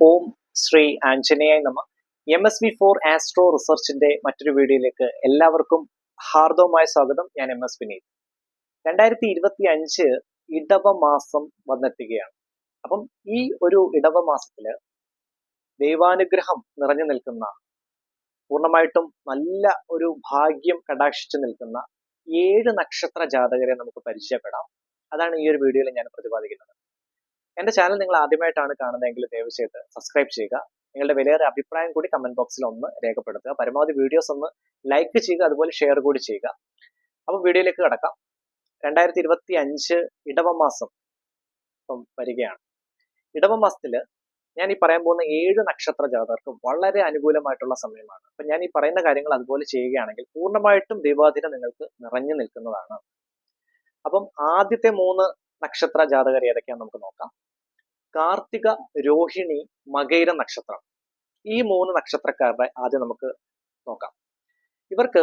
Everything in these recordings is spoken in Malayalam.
ഓം ശ്രീ ആഞ്ജനേയ നമ. M S V for astro റിസർച്ചിന്റെ മറ്റൊരു വീഡിയോയിലേക്ക് എല്ലാവർക്കും ഹാർദവമായ സ്വാഗതം. ഞാൻ എം എസ് വിനീത്. രണ്ടായിരത്തി ഇരുപത്തി അഞ്ച് ഇടവ മാസം വന്നെത്തുകയാണ്. അപ്പം ഈ ഒരു ഇടവ മാസത്തിൽ ദൈവാനുഗ്രഹം നിറഞ്ഞു നിൽക്കുന്ന പൂർണമായിട്ടും നല്ല ഒരു ഭാഗ്യം കടാക്ഷിച്ചു നിൽക്കുന്ന ഏഴ് നക്ഷത്ര ജാതകരെ നമുക്ക് പരിചയപ്പെടാം. അതാണ് ഈ ഒരു വീഡിയോയിൽ ഞാൻ പ്രതിപാദിക്കുന്നത്. എന്റെ ചാനൽ നിങ്ങൾ ആദ്യമായിട്ടാണ് കാണുന്നതെങ്കിൽ ദയവ് ചെയ്ത് സബ്സ്ക്രൈബ് ചെയ്യുക. നിങ്ങളുടെ വിലയേറെ അഭിപ്രായം കൂടി കമന്റ് ബോക്സിൽ ഒന്ന് രേഖപ്പെടുത്തുക. പരമാവധി വീഡിയോസ് ഒന്ന് ലൈക്ക് ചെയ്യുക അതുപോലെ ഷെയർ കൂടി ചെയ്യുക. അപ്പോൾ വീഡിയോയിലേക്ക് കിടക്കാം. രണ്ടായിരത്തി ഇരുപത്തി അഞ്ച് ഇടവമാസം ഇപ്പം വരികയാണ്. ഇടവമാസത്തിൽ ഞാൻ ഈ പറയാൻ പോകുന്ന ഏഴ് നക്ഷത്ര ജാതകർക്ക് വളരെ അനുകൂലമായിട്ടുള്ള സമയമാണ്. അപ്പൊ ഞാൻ ഈ പറയുന്ന കാര്യങ്ങൾ അതുപോലെ ചെയ്യുകയാണെങ്കിൽ പൂർണമായിട്ടും ദൈവാധീനം നിങ്ങൾക്ക് നിറഞ്ഞു നിൽക്കുന്നതാണ്. അപ്പം ആദ്യത്തെ മൂന്ന് നക്ഷത്ര ജാതകർ ഏതൊക്കെയാണെന്ന് നമുക്ക് നോക്കാം. കാർത്തിക രോഹിണി മകൈര നക്ഷത്രം. ഈ മൂന്ന് നക്ഷത്രക്കാരുടെ ആദ്യം നമുക്ക് നോക്കാം. ഇവർക്ക്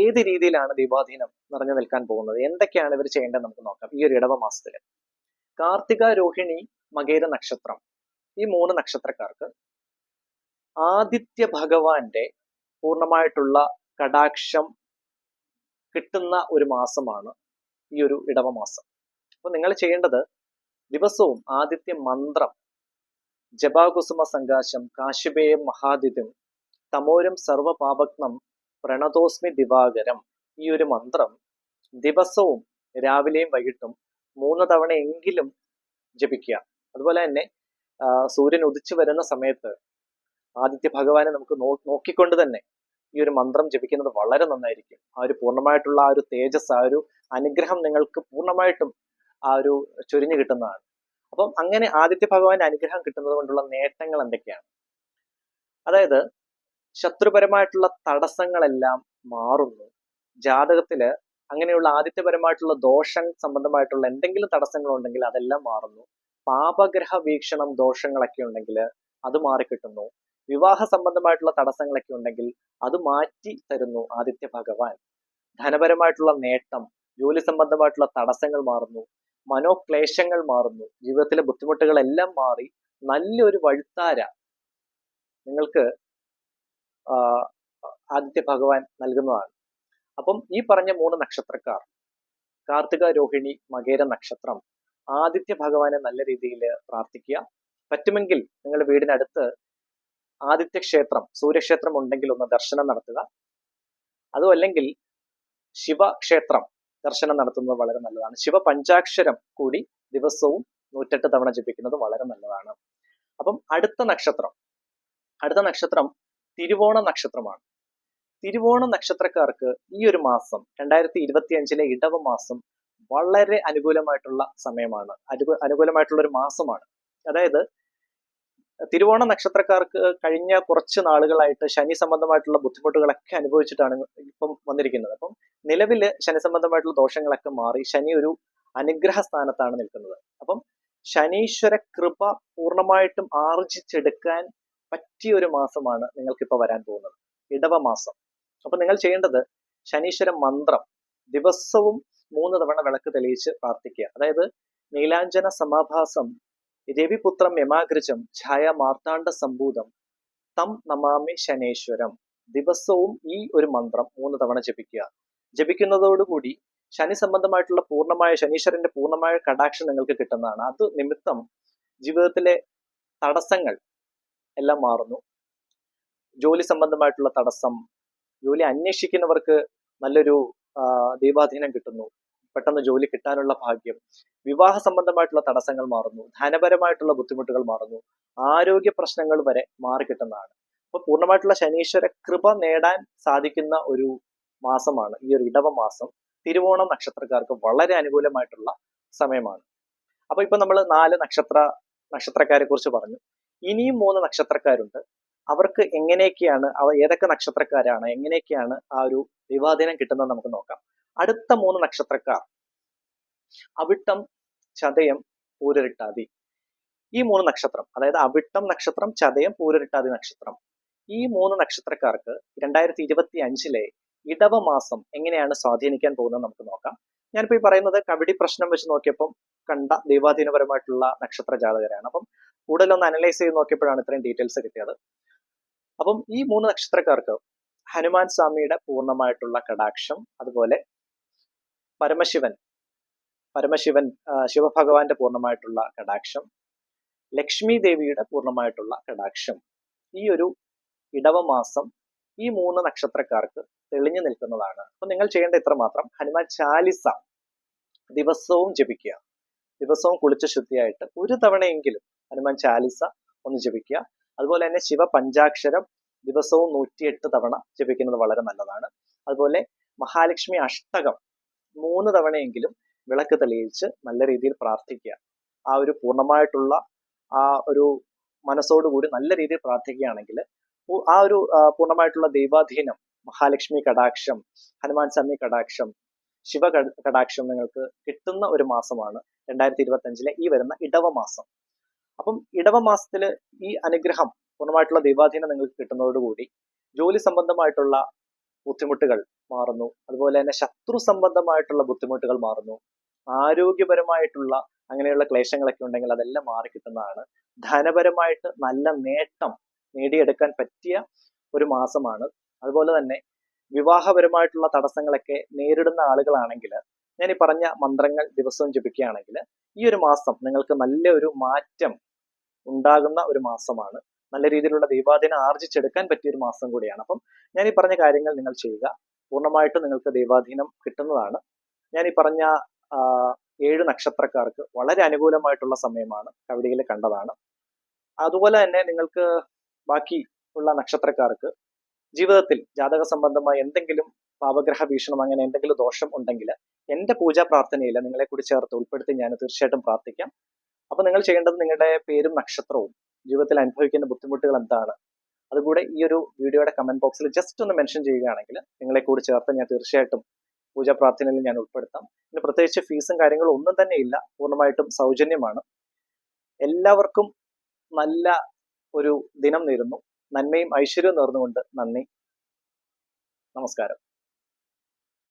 ഏത് രീതിയിലാണ് ദൈവാധീനം നിറഞ്ഞു നിൽക്കാൻ പോകുന്നത്? എന്തൊക്കെയാണ് ഇവർ ചെയ്യേണ്ടത് നമുക്ക് നോക്കാം. ഈ ഒരു ഇടവ മാസത്തിൽ കാർത്തിക രോഹിണി മകൈര നക്ഷത്രം. ഈ മൂന്ന് നക്ഷത്രക്കാർക്ക് ആദിത്യ ഭഗവാന്റെ പൂർണമായിട്ടുള്ള കടാക്ഷം കിട്ടുന്ന ഒരു മാസമാണ് ഈ ഒരു ഇടവ മാസം. അപ്പൊ നിങ്ങൾ ചെയ്യേണ്ടത് ദിവസവും ആദിത്യ മന്ത്രം ജപാകുസുമ സങ്കാശം കാശിപേയം മഹാദിത്യം തമോരം സർവപാപഗ്നം പ്രണതോസ്മി ദിവാകരം ഈ ഒരു മന്ത്രം ദിവസവും രാവിലെയും വൈകിട്ടും മൂന്ന് തവണയെങ്കിലും ജപിക്കുക. അതുപോലെ തന്നെ സൂര്യൻ ഉദിച്ചു വരുന്ന സമയത്ത് ആദിത്യ ഭഗവാനെ നമുക്ക് നോക്കിക്കൊണ്ട് തന്നെ ഈ ഒരു മന്ത്രം ജപിക്കുന്നത് വളരെ നന്നായിരിക്കും. ആ ഒരു പൂർണമായിട്ടുള്ള ആ ഒരു തേജസ് ആ ഒരു അനുഗ്രഹം നിങ്ങൾക്ക് പൂർണമായിട്ടും ആ ഒരു ചൊരിഞ്ഞു കിട്ടുന്നതാണ്. അപ്പം അങ്ങനെ ആദിത്യ ഭഗവാന്റെ അനുഗ്രഹം കിട്ടുന്നത് കൊണ്ടുള്ള നേട്ടങ്ങൾ എന്തൊക്കെയാണ്? അതായത് ശത്രുപരമായിട്ടുള്ള തടസ്സങ്ങളെല്ലാം മാറുന്നു. ജാതകത്തിൽ അങ്ങനെയുള്ള ആദിത്യപരമായിട്ടുള്ള ദോഷം സംബന്ധമായിട്ടുള്ള എന്തെങ്കിലും തടസ്സങ്ങൾ ഉണ്ടെങ്കിൽ അതെല്ലാം മാറുന്നു. പാപഗ്രഹ വീക്ഷണം ദോഷങ്ങളൊക്കെ ഉണ്ടെങ്കിൽ അത് മാറിക്കിട്ടുന്നു വിവാഹ സംബന്ധമായിട്ടുള്ള തടസ്സങ്ങളൊക്കെ ഉണ്ടെങ്കിൽ അത് മാറ്റി തരുന്നു ആദിത്യ ഭഗവാൻ. ധനപരമായിട്ടുള്ള നേട്ടം ജോലി സംബന്ധമായിട്ടുള്ള തടസ്സങ്ങൾ മാറുന്നു. മനോക്ലേശങ്ങൾ മാറുന്നു. ജീവിതത്തിലെ ബുദ്ധിമുട്ടുകളെല്ലാം മാറി. നല്ലൊരു വഴുത്താര നിങ്ങൾക്ക് ആദിത്യ ഭഗവാൻ നൽകുന്നതാണ്. അപ്പം ഈ പറഞ്ഞ മൂന്ന് നക്ഷത്രക്കാർ കാർത്തിക രോഹിണി മകേര നക്ഷത്രം ആദിത്യ ഭഗവാനെ നല്ല രീതിയിൽ പ്രാർത്ഥിക്കുക. പറ്റുമെങ്കിൽ നിങ്ങളുടെ വീടിനടുത്ത് ആദിത്യ ക്ഷേത്രം സൂര്യക്ഷേത്രം ഉണ്ടെങ്കിൽ ഒന്ന് ദർശനം നടത്തുക. അതുമല്ലെങ്കിൽ ശിവക്ഷേത്രം ദർശനം നടത്തുന്നത് വളരെ നല്ലതാണ്. ശിവ പഞ്ചാക്ഷരം കൂടി ദിവസവും നൂറ്റെട്ട് തവണ ജപിക്കുന്നത് വളരെ നല്ലതാണ്. അപ്പം അടുത്ത നക്ഷത്രം. അടുത്ത നക്ഷത്രം തിരുവോണ നക്ഷത്രമാണ്. തിരുവോണ നക്ഷത്രക്കാർക്ക് ഈ ഒരു മാസം രണ്ടായിരത്തി ഇരുപത്തി അഞ്ചിലെ ഇടവ മാസം വളരെ അനുകൂലമായിട്ടുള്ള സമയമാണ്. അനുകൂലമായിട്ടുള്ള ഒരു മാസമാണ്. അതായത് തിരുവോണ നക്ഷത്രക്കാർക്ക് കഴിഞ്ഞ കുറച്ച് നാളുകളായിട്ട് ശനി സംബന്ധമായിട്ടുള്ള ബുദ്ധിമുട്ടുകളൊക്കെ അനുഭവിച്ചിട്ടാണ് ഇപ്പം വന്നിരിക്കുന്നത്. അപ്പം നിലവിൽ ശനി സംബന്ധമായിട്ടുള്ള ദോഷങ്ങളൊക്കെ മാറി ശനി ഒരു അനുഗ്രഹ സ്ഥാനത്താണ് നിൽക്കുന്നത്. അപ്പം ശനീശ്വര കൃപ പൂർണമായിട്ടും ആർജിച്ചെടുക്കാൻ പറ്റിയ ഒരു മാസമാണ് നിങ്ങൾക്കിപ്പോൾ വരാൻ പോകുന്നത്. ഇടവ മാസം. അപ്പം നിങ്ങൾ ചെയ്യേണ്ടത് ശനീശ്വര മന്ത്രം ദിവസവും മൂന്ന് തവണ വിളക്ക് തെളിയിച്ച് പ്രാർത്ഥിക്കുക. അതായത് നീലാഞ്ജന സമാഭാസം രവിപുത്രം യമാഗ്രജം ഛായ മാർത്താണ്ഡ സംഭൂതം തം നമാമി ശനേശ്വരം. ദിവസവും ഈ ഒരു മന്ത്രം മൂന്ന് തവണ ജപിക്കുക. ജപിക്കുന്നതോടുകൂടി ശനി സംബന്ധമായിട്ടുള്ള പൂർണമായ ശനീശ്വരന്റെ പൂർണമായ കടാക്ഷം നിങ്ങൾക്ക് കിട്ടുന്നതാണ്. അത് നിമിത്തം ജീവിതത്തിലെ തടസ്സങ്ങൾ എല്ലാം മാറുന്നു. ജോലി സംബന്ധമായിട്ടുള്ള തടസ്സം ജോലി അന്വേഷിക്കുന്നവർക്ക് നല്ലൊരു ദൈവാധീനം കിട്ടുന്നു. പെട്ടെന്ന് ജോലി കിട്ടാനുള്ള ഭാഗ്യം. വിവാഹ സംബന്ധമായിട്ടുള്ള തടസ്സങ്ങൾ മാറുന്നു. ധനപരമായിട്ടുള്ള ബുദ്ധിമുട്ടുകൾ മാറുന്നു. ആരോഗ്യ പ്രശ്നങ്ങൾ വരെ മാറിക്കിട്ടുന്നതാണ് അപ്പൊ പൂർണമായിട്ടുള്ള ശനീശ്വര കൃപ നേടാൻ സാധിക്കുന്ന ഒരു മാസമാണ്. ഈ ഒരു ഇടവ മാസം തിരുവോണം നക്ഷത്രക്കാർക്ക് വളരെ അനുകൂലമായിട്ടുള്ള സമയമാണ്. അപ്പൊ ഇപ്പൊ നമ്മൾ നാല് നക്ഷത്ര നക്ഷത്രക്കാരെ കുറിച്ച് പറഞ്ഞു. ഇനിയും മൂന്ന് നക്ഷത്രക്കാരുണ്ട്. അവർക്ക് എങ്ങനെയൊക്കെയാണ് അവ ഏതൊക്കെ നക്ഷത്രക്കാരാണ് എങ്ങനെയൊക്കെയാണ് ആ ഒരു വിവാദിനം കിട്ടുന്നത് നമുക്ക് നോക്കാം. അടുത്ത മൂന്ന് നക്ഷത്രക്കാർ. അവിട്ടം ചതയം പൂരരിട്ടാതി. ഈ മൂന്ന് നക്ഷത്രം അതായത് അവിട്ടം നക്ഷത്രം ചതയം പൂരരിട്ടാതി നക്ഷത്രം. ഈ മൂന്ന് നക്ഷത്രക്കാർക്ക് രണ്ടായിരത്തി ഇരുപത്തി അഞ്ചിലെ ഇടവ മാസം എങ്ങനെയാണ് സ്വാധീനിക്കാൻ പോകുന്നത് നമുക്ക് നോക്കാം. ഞാനിപ്പോ ഈ പറയുന്നത് കബഡി പ്രശ്നം വെച്ച് നോക്കിയപ്പം കണ്ട ദൈവാധീനപരമായിട്ടുള്ള നക്ഷത്ര ജാതകരാണ്. അപ്പം കൂടുതലൊന്ന് അനലൈസ് ചെയ്ത് നോക്കിയപ്പോഴാണ് ഇത്രയും ഡീറ്റെയിൽസ് കിട്ടിയത്. അപ്പം ഈ മൂന്ന് നക്ഷത്രക്കാർക്ക് ഹനുമാൻ സ്വാമിയുടെ പൂർണമായിട്ടുള്ള കടാക്ഷം അതുപോലെ പരമശിവൻ പരമശിവൻ ശിവഭഗവാന്റെ പൂർണമായിട്ടുള്ള കടാക്ഷം ലക്ഷ്മി ദേവിയുടെ പൂർണമായിട്ടുള്ള കടാക്ഷം. ഈ ഒരു ഇടവമാസം ഈ മൂന്ന് നക്ഷത്രക്കാർക്ക് തെളിഞ്ഞു നിൽക്കുന്നതാണ്. അപ്പൊ നിങ്ങൾ ചെയ്യേണ്ട ഇത്ര മാത്രം ഹനുമാൻ ചാലിസ ദിവസവും ജപിക്കുക. ദിവസവും കുളിച്ച് ശുദ്ധിയായിട്ട് ഒരു തവണയെങ്കിലും ഹനുമാൻ ചാലിസ ഒന്ന് ജപിക്കുക. അതുപോലെ തന്നെ ശിവ പഞ്ചാക്ഷരം ദിവസവും നൂറ്റിയെട്ട് തവണ ജപിക്കുന്നത് വളരെ നല്ലതാണ്. അതുപോലെ മഹാലക്ഷ്മി അഷ്ടകം മൂന്ന് തവണയെങ്കിലും വിളക്ക് തെളിയിച്ച് നല്ല രീതിയിൽ പ്രാർത്ഥിക്കുക. ആ ഒരു പൂർണമായിട്ടുള്ള ആ ഒരു മനസ്സോടുകൂടി നല്ല രീതിയിൽ പ്രാർത്ഥിക്കുകയാണെങ്കിൽ ആ ഒരു പൂർണമായിട്ടുള്ള ദൈവാധീനം മഹാലക്ഷ്മി കടാക്ഷം ഹനുമാൻ സ്വാമി കടാക്ഷം ശിവ കടാക്ഷം നിങ്ങൾക്ക് കിട്ടുന്ന ഒരു മാസമാണ് രണ്ടായിരത്തി ഇരുപത്തി അഞ്ചിലെ ഈ വരുന്ന ഇടവ മാസം. അപ്പം ഇടവ മാസത്തിൽ ഈ അനുഗ്രഹം പൂർണമായിട്ടുള്ള ദൈവാധീനം നിങ്ങൾക്ക് കിട്ടുന്നതോടുകൂടി ജോലി സംബന്ധമായിട്ടുള്ള ബുദ്ധിമുട്ടുകൾ മാറുന്നു. അതുപോലെ തന്നെ ശത്രു സംബന്ധമായിട്ടുള്ള ബുദ്ധിമുട്ടുകൾ മാറുന്നു. ആരോഗ്യപരമായിട്ടുള്ള അങ്ങനെയുള്ള ക്ലേശങ്ങളൊക്കെ ഉണ്ടെങ്കിൽ അതെല്ലാം മാറി കിട്ടുന്നതാണ്. ധനപരമായിട്ട് നല്ല നേട്ടം നേടിയെടുക്കാൻ പറ്റിയ ഒരു മാസമാണ്. അതുപോലെ തന്നെ വിവാഹപരമായിട്ടുള്ള തടസ്സങ്ങളൊക്കെ നേരിടുന്ന ആളുകളാണെങ്കിൽ ഞാൻ ഈ പറഞ്ഞ മന്ത്രങ്ങൾ ദിവസവും ജപിക്കുകയാണെങ്കിൽ ഈ ഒരു മാസം നിങ്ങൾക്ക് നല്ല ഒരു മാറ്റം ഉണ്ടാകുന്ന ഒരു മാസമാണ്. നല്ല രീതിയിലുള്ള ദൈവാധീനം ആർജിച്ചെടുക്കാൻ പറ്റിയ ഒരു മാസം കൂടിയാണ്. അപ്പം ഞാൻ ഈ പറഞ്ഞ കാര്യങ്ങൾ നിങ്ങൾ ചെയ്യുക. പൂർണമായിട്ടും നിങ്ങൾക്ക് ദൈവാധീനം കിട്ടുന്നതാണ്. ഞാൻ ഈ പറഞ്ഞ ഏഴ് നക്ഷത്രക്കാർക്ക് വളരെ അനുകൂലമായിട്ടുള്ള സമയമാണ് കവിതയിൽ കണ്ടതാണ്. അതുപോലെ തന്നെ നിങ്ങൾക്ക് ബാക്കി ഉള്ള നക്ഷത്രക്കാർക്ക് ജീവിതത്തിൽ ജാതക സംബന്ധമായ എന്തെങ്കിലും പാപഗ്രഹ ഭീഷണം അങ്ങനെ എന്തെങ്കിലും ദോഷം ഉണ്ടെങ്കിൽ എന്റെ പൂജാ പ്രാർത്ഥനയിൽ നിങ്ങളെ കൂടി ചേർത്ത് ഉൾപ്പെടുത്തി ഞാൻ തീർച്ചയായിട്ടും പ്രാർത്ഥിക്കാം. അപ്പൊ നിങ്ങൾ ചെയ്യേണ്ടത് നിങ്ങളുടെ പേരും നക്ഷത്രവും ജീവിതത്തിൽ അനുഭവിക്കുന്ന ബുദ്ധിമുട്ടുകൾ എന്താണ്? അതുകൂടെ ഈ ഒരു വീഡിയോയുടെ കമന്റ് ബോക്സിൽ ജസ്റ്റ് ഒന്ന് മെൻഷൻ ചെയ്യുകയാണെങ്കിൽ നിങ്ങളെ കൂടി ചേർത്ത് ഞാൻ തീർച്ചയായിട്ടും പൂജാ പ്രാർത്ഥനയിൽ ഞാൻ ഉൾപ്പെടുത്താം. പിന്നെ പ്രത്യേകിച്ച് ഫീസും കാര്യങ്ങളും ഒന്നും തന്നെ ഇല്ല. പൂർണമായിട്ടും സൗജന്യമാണ്. എല്ലാവർക്കും നല്ല ഒരു ദിനം നേരുന്നു. നന്മയും ഐശ്വര്യവും നേർന്നുകൊണ്ട് നന്ദി. നമസ്കാരം.